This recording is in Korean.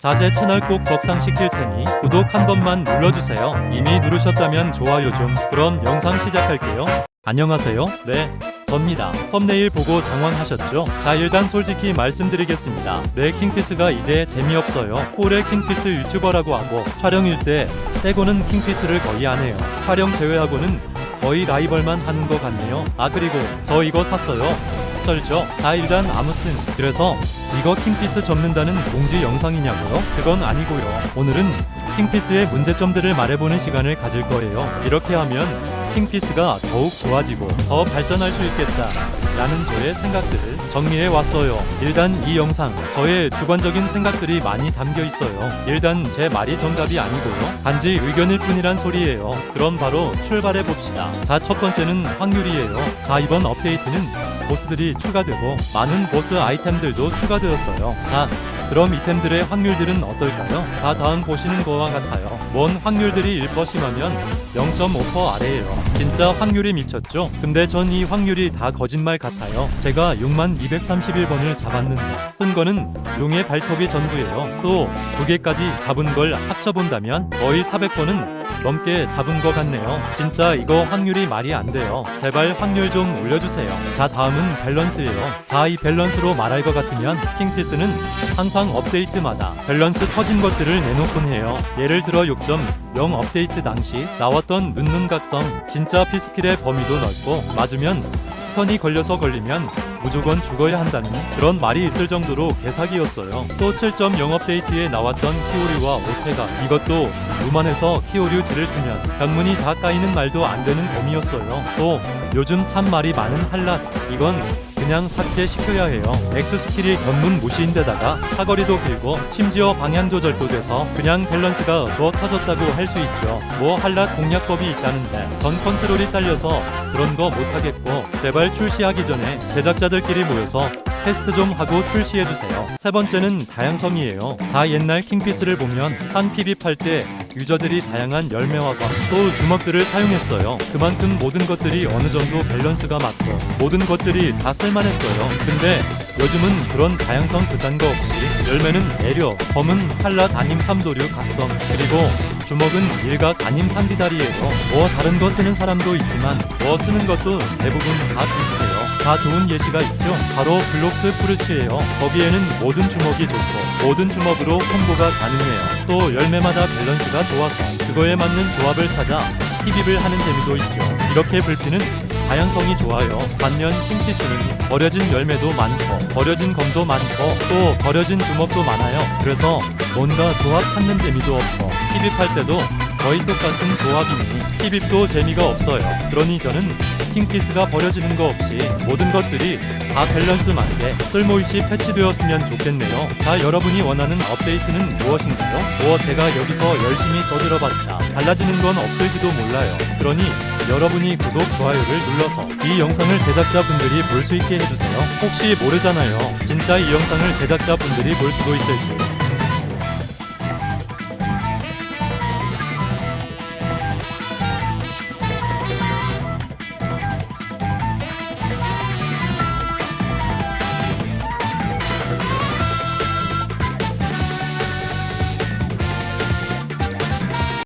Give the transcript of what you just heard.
자제 채널 꼭 덕상시킬 테니 구독 한 번만 눌러주세요. 이미 누르셨다면 좋아요 좀. 그럼 영상 시작할게요. 안녕하세요. 네. 접니다. 썸네일 보고 당황하셨죠? 자 일단 솔직히 말씀드리겠습니다. 네 킹피스가 이제 재미없어요. 홀의 킹피스 유튜버라고 하고 촬영일 때 빼고는 킹피스를 거의 안 해요. 촬영 제외하고는 거의 라이벌만 하는 것 같네요. 아 그리고 저 이거 샀어요. 쩔죠? 자 일단 아무튼 그래서 이거 킹피스 접는다는 공지 영상이냐고요? 그건 아니고요. 오늘은 킹피스의 문제점들을 말해보는 시간을 가질 거예요. 이렇게 하면 킹피스가 더욱 좋아지고 더 발전할 수 있겠다. 라는 저의 생각들을 정리해 왔어요. 일단 이 영상 저의 주관적인 생각들이 많이 담겨 있어요. 일단 제 말이 정답이 아니고요. 단지 의견일 뿐이란 소리예요. 그럼 바로 출발해 봅시다. 자, 첫 번째는 확률이에요. 자, 이번 업데이트는 보스들이 추가되고 많은 보스 아이템들도 추가되었어요. 자, 그럼 이템들의 확률들은 어떨까요? 자, 다음 보시는 거와 같아요. 뭔 확률들이 1%이면 0.5% 아래예요. 진짜 확률이 미쳤죠? 근데 전 이 확률이 다 거짓말 같아요. 제가 6만 231번을 잡았는데 큰 거는 용의 발톱이 전부예요. 또두 개까지 잡은 걸 합쳐본다면 거의 400번은 넘게 잡은 것 같네요. 진짜 이거 확률이 말이 안 돼요. 제발 확률 좀 올려주세요. 자, 다음은 밸런스예요. 자, 이 밸런스로 말할 것 같으면 킹피스는 항상 업데이트마다 밸런스 터진 것들을 내놓곤 해요. 예를 들어 6.0 업데이트 당시 나왔던 눈눈 각성 진짜 피스킬의 범위도 넓고 맞으면 스턴이 걸려서 걸리면 무조건 죽어야 한다는 그런 말이 있을 정도로 개사기였어요. 또 7.0 업데이트에 나왔던 키오류와 오테가 이것도 무만해서 키오류 딜을 쓰면 견문이 다 까이는 말도 안 되는 범위였어요. 또 요즘 참 말이 많은 한랏 이건 그냥 삭제시켜야 해요. X 스킬이 견문 무시인데다가 사거리도 길고 심지어 방향 조절도 돼서 그냥 밸런스가 좋아 터졌다고 할 수 있죠. 뭐 한랏 공략법이 있다는데 전 컨트롤이 딸려서 그런 거 못하겠고 제발 출시하기 전에 제작자들끼리 모여서 테스트 좀 하고 출시해주세요. 세 번째는 다양성이에요. 자 옛날 킹피스를 보면 산 PVP 때 유저들이 다양한 열매와 과또 주먹들을 사용했어요. 그만큼 모든 것들이 어느 정도 밸런스가 맞고 모든 것들이 다 쓸만했어요. 근데 요즘은 그런 다양성 그딴 거 없이 열매는 애려, 검은 칼라 아님 삼도류 각성, 그리고 주먹은 일각 아님 삼비다리예요. 뭐 다른 거 쓰는 사람도 있지만 뭐 쓰는 것도 대부분 다 비슷해요. 다 좋은 예시가 있죠. 바로 블록스 프루츠예요. 거기에는 모든 주먹이 좋고 모든 주먹으로 콤보가 가능해요. 또 열매마다 밸런스가 좋아서 그거에 맞는 조합을 찾아 힙입을 하는 재미도 있죠. 이렇게 불피는 다양성이 좋아요. 반면 킹피스는 버려진 열매도 많고 버려진 검도 많고 또 버려진 주먹도 많아요. 그래서 뭔가 조합 찾는 재미도 없고 힙입할 때도 거의 똑같은 조합이니 힙입도 재미가 없어요. 그러니 저는 킹피스가 버려지는 거 없이 모든 것들이 다 밸런스 맞게 쓸모있이 패치되었으면 좋겠네요. 자, 여러분이 원하는 업데이트는 무엇인가요? 뭐 제가 여기서 열심히 떠들어봤자 달라지는 건 없을지도 몰라요. 그러니 여러분이 구독, 좋아요를 눌러서 이 영상을 제작자분들이 볼 수 있게 해주세요. 혹시 모르잖아요. 진짜 이 영상을 제작자분들이 볼 수도 있을지.